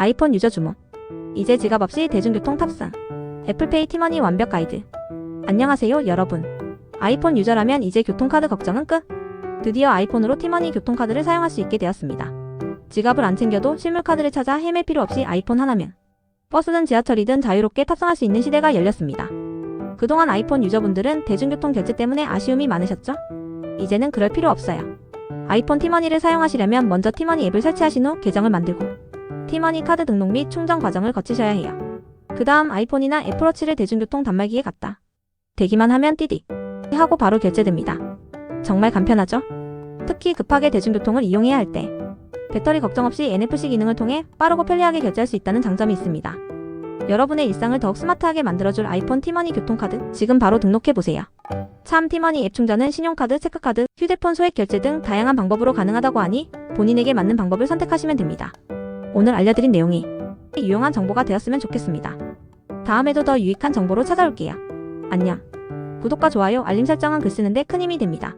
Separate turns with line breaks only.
아이폰 유저 주목. 이제 지갑 없이 대중교통 탑승. 애플페이 티머니 완벽 가이드. 안녕하세요, 여러분. 아이폰 유저라면 이제 교통카드 걱정은 끝. 드디어 아이폰으로 티머니 교통카드를 사용할 수 있게 되었습니다. 지갑을 안 챙겨도 실물카드를 찾아 헤맬 필요 없이 아이폰 하나면 버스든 지하철이든 자유롭게 탑승할 수 있는 시대가 열렸습니다. 그동안 아이폰 유저분들은 대중교통 결제 때문에 아쉬움이 많으셨죠? 이제는 그럴 필요 없어요. 아이폰 티머니를 사용하시려면 먼저 티머니 앱을 설치하신 후 계정을 만들고 티머니 카드 등록 및 충전 과정을 거치셔야 해요. 그 다음 아이폰이나 애플워치를 대중교통 단말기에 갖다 대기만 하면 띠디 하고 바로 결제됩니다. 정말 간편하죠? 특히 급하게 대중교통을 이용해야 할 때 배터리 걱정 없이 NFC 기능을 통해 빠르고 편리하게 결제할 수 있다는 장점이 있습니다. 여러분의 일상을 더욱 스마트하게 만들어줄 아이폰 티머니 교통카드 지금 바로 등록해보세요. 참 티머니 앱 충전은 신용카드, 체크카드, 휴대폰 소액 결제 등 다양한 방법으로 가능하다고 하니 본인에게 맞는 방법을 선택하시면 됩니다. 오늘 알려드린 내용이 유용한 정보가 되었으면 좋겠습니다. 다음에도 더 유익한 정보로 찾아올게요. 안녕. 구독과 좋아요, 알림 설정은 글 쓰는데 큰 힘이 됩니다.